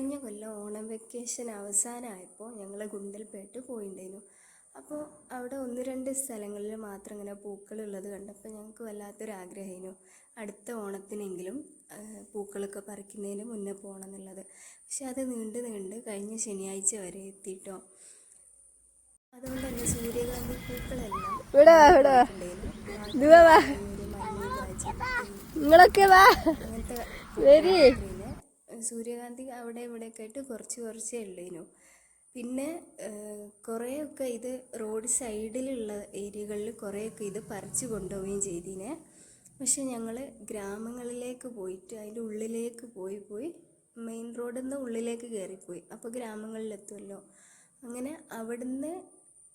കഴിഞ്ഞ കൊല്ലം ഓണം വെക്കേഷൻ അവസാനമായപ്പോൾ ഞങ്ങൾ ഗുണ്ടൽപേട്ട് പോയിണ്ടായിരുന്നു അപ്പോൾ അവിടെ ഒന്ന് രണ്ട് സ്ഥലങ്ങളിൽ മാത്രം ഇങ്ങനെ പൂക്കളുള്ളത് കണ്ടപ്പോൾ ഞങ്ങൾക്ക് വല്ലാത്തൊരു ആഗ്രഹമായിരുന്നു അടുത്ത ഓണത്തിനെങ്കിലും പൂക്കളൊക്കെ പറിക്കുന്നതിന് മുന്നേ പോകണം എന്നുള്ളത് പക്ഷെ അത് നീണ്ട് നീണ്ട് കഴിഞ്ഞ ശനിയാഴ്ച വരെ എത്തിയിട്ടോ അതുകൊണ്ട് തന്നെ സൂര്യകാന്തി പൂക്കളെല്ലാം നിങ്ങളൊക്കെ വാ. അങ്ങനത്തെ സൂര്യകാന്തി അവിടെ ഇവിടെയൊക്കെ ആയിട്ട് കുറച്ച് കുറച്ചേ ഉള്ളതിനു പിന്നെ കുറേയൊക്കെ ഇത് റോഡ് സൈഡിലുള്ള ഏരിയകളിൽ കുറേയൊക്കെ ഇത് പറിച്ചു കൊണ്ടുപോവുകയും ചെയ്തിനെ. പക്ഷെ ഞങ്ങൾ ഗ്രാമങ്ങളിലേക്ക് പോയിട്ട് അതിന്റെ ഉള്ളിലേക്ക് പോയി പോയി മെയിൻ റോഡിൽ നിന്ന് ഉള്ളിലേക്ക് കയറിപ്പോയി അപ്പോൾ ഗ്രാമങ്ങളിലെത്തുമല്ലോ അങ്ങനെ അവിടുന്ന്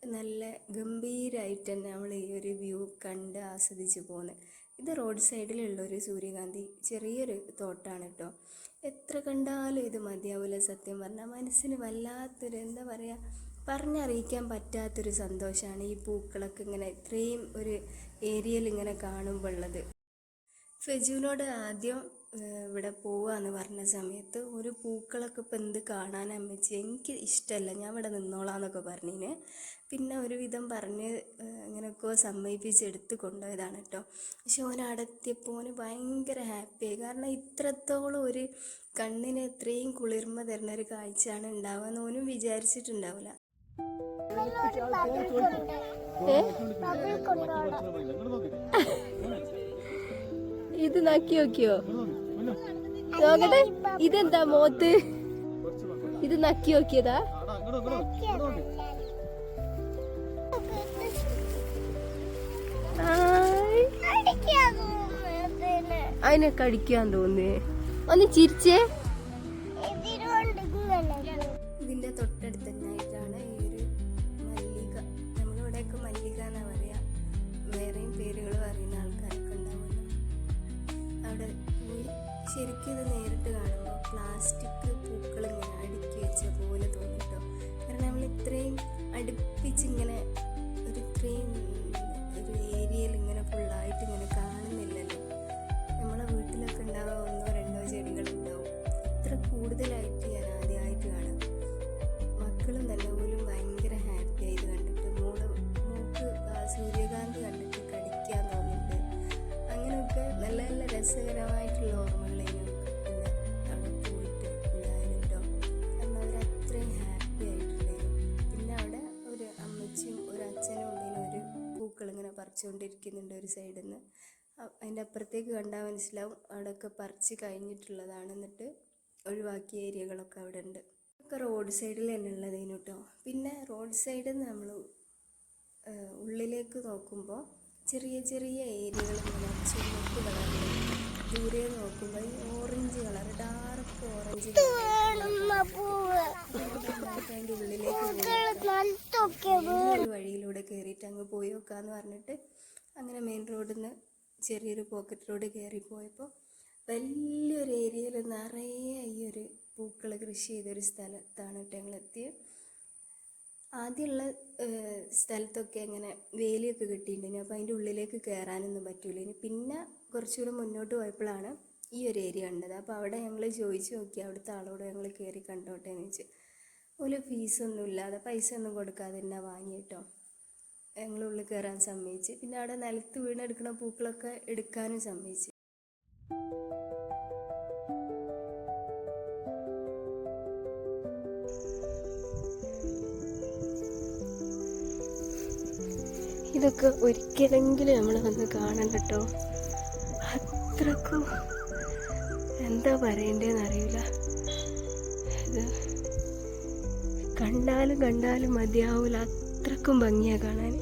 നല്ല ഗംഭീരമായിട്ട് തന്നെ നമ്മൾ ഈ ഒരു വ്യൂ കണ്ട് ആസ്വദിച്ച് പോകുന്നത് ഇത് റോഡ് സൈഡിലുള്ള ഒരു സൂര്യകാന്തി ചെറിയൊരു തോട്ടാണ് കേട്ടോ എത്ര കണ്ടാലും ഇത് മതിയാവില്ല സത്യം പറഞ്ഞാൽ മനസ്സിന് വല്ലാത്തൊരു എന്താ പറയുക പറഞ്ഞറിയിക്കാൻ പറ്റാത്തൊരു സന്തോഷമാണ് ഈ പൂക്കളൊക്കെ ഇങ്ങനെ ഇത്രയും ഒരു ഏരിയയിൽ ഇങ്ങനെ കാണുമ്പോൾ ഉള്ളത് ഫെജുവിനോട് ആദ്യം ഇവിടെ പോവാന്ന് പറഞ്ഞ സമയത്ത് ഒരു പൂക്കളൊക്കെ ഇപ്പം എന്ത് കാണാൻ അമ്മച്ചി? എനിക്ക് ഇഷ്ടമല്ല ഞാൻ ഇവിടെ നിന്നോളാന്നൊക്കെ പറഞ്ഞിന്. പിന്നെ ഒരുവിധം പറഞ്ഞ് ഇങ്ങനെയൊക്കെ സമ്മതിപ്പിച്ചെടുത്ത് കൊണ്ടുപോയതാണ് കേട്ടോ. പക്ഷെ ഓൻ അടത്തിയപ്പോൾ ഓന് ഭയങ്കര ഹാപ്പിയായി. കാരണം ഇത്രത്തോളം ഒരു കണ്ണിന് ഇത്രയും കുളിർമ തരുന്ന ഒരു കാഴ്ചയാണ് ഉണ്ടാവുക എന്ന് ഓനും വിചാരിച്ചിട്ടുണ്ടാവില്ല. ഇത് നക്കി നോക്കിയോ നോക്കട്ടെ ഇതെന്താ മോത്ത്? ഇത് നക്കി നോക്കിയതാ. അതിനെ. കടിക്കാൻ തോന്നേ ഒന്ന് ചിരിച്ചേ. ശരിക്കും ഇത് നേരിട്ട് കാണുമ്പോൾ പ്ലാസ്റ്റിക് പൂക്കൾ ഇങ്ങനെ അടുക്കി വെച്ച പോലെ തോന്നിട്ടോ. കാരണം നമ്മൾ ഇത്രയും അടുപ്പിച്ചിങ്ങനെ ഒരു ഇത്രയും ഒരു ഏരിയയിൽ ഇങ്ങനെ ഫുള്ളായിട്ട് ഇങ്ങനെ കാണുന്നില്ലല്ലോ. നമ്മളെ വീട്ടിലൊക്കെ ഉണ്ടാവുക ഒന്നോ രണ്ടോ ചെടികൾ ഉണ്ടാവും. ഇത്ര കൂടുതലായിട്ട് ഞാൻ ആദ്യമായിട്ട് കാണാം. മക്കളും തന്നെ പോലും ഭയങ്കര ഹാപ്പി ആയത് കണ്ടിട്ട്. മോൾ മോൾക്ക് സൂര്യകാന്തി കണ്ടിട്ട് കടിക്കാൻ തോന്നിട്ട്. അങ്ങനെയൊക്കെ നല്ല നല്ല രസകരമായിട്ടുള്ള പറിച്ചുകൊണ്ടിരിക്കുന്നുണ്ട് ഒരു സൈഡിൽ നിന്ന് അതിന്റെ അപ്പുറത്തേക്ക് കണ്ടാൽ മനസ്സിലാവും അവിടെയൊക്കെ പറിച്ച് കഴിഞ്ഞിട്ടുള്ളതാണ് എന്നിട്ട് ഒഴിവാക്കിയ ഏരിയകളൊക്കെ അവിടെ ഉണ്ട് ഒക്കെ റോഡ് സൈഡിൽ തന്നെ ഉള്ളതേനു കേട്ടോ പിന്നെ റോഡ് സൈഡിൽ നിന്ന് നമ്മൾ ഉള്ളിലേക്ക് നോക്കുമ്പോൾ ചെറിയ ചെറിയ ഏരിയകൾ ഇങ്ങനെ ചുമപ്പ് ദൂരെ നോക്കുമ്പോൾ ഈ orange colour dark orange colour ഒരു വഴിയിലൂടെ കയറിയിട്ട് അങ്ങ് പോയി നോക്കാന്ന് പറഞ്ഞിട്ട് അങ്ങനെ മെയിൻ റോഡിൽ നിന്ന് ചെറിയൊരു പോക്കറ്റ് റോഡ് കയറി പോയപ്പോൾ വലിയൊരു ഏരിയയിൽ നിറയെ ഈ ഒരു പൂക്കൾ കൃഷി ചെയ്തൊരു സ്ഥലത്താണ് കേട്ടോ ഞങ്ങൾ എത്തിയത് ആദ്യമുള്ള സ്ഥലത്തൊക്കെ അങ്ങനെ വേലിയൊക്കെ കിട്ടിയിട്ടുണ്ട് അപ്പോൾ അതിന്റെ ഉള്ളിലേക്ക് കയറാനൊന്നും പറ്റൂല. ഇനി പിന്നെ കുറച്ചുകൂടെ മുന്നോട്ട് പോയപ്പോഴാണ് ഈ ഒരു ഏരിയ കണ്ടത്. അപ്പോൾ അവിടെ ഞങ്ങൾ ചോദിച്ചു നോക്കി അവിടുത്തെ ആളോട് ഞങ്ങൾ കയറി കണ്ടോട്ടെ എന്ന് വെച്ച് ഒരു ഫീസൊന്നും ഇല്ലാതെ പൈസ ഒന്നും കൊടുക്കാതെ തന്നെ വാങ്ങിയിട്ടോ? ഞങ്ങൾ ഉള്ളിൽ കയറാൻ സമ്മതിച്ച്. പിന്നെ അവിടെ നിലത്ത് വീണെടുക്കുന്ന പൂക്കളൊക്കെ എടുക്കാനും സമ്മതിച്ച്. ഇതൊക്കെ ഒരിക്കലെങ്കിലും നമ്മൾ വന്ന് കാണണം കേട്ടോ. അത്രക്കും എന്താ പറയണ്ടേന്ന് അറിയില്ല ഇത് കണ്ടാലും കണ്ടാലും മതിയാവൂല. അത്രക്കും ഭംഗിയാ കാണാൻ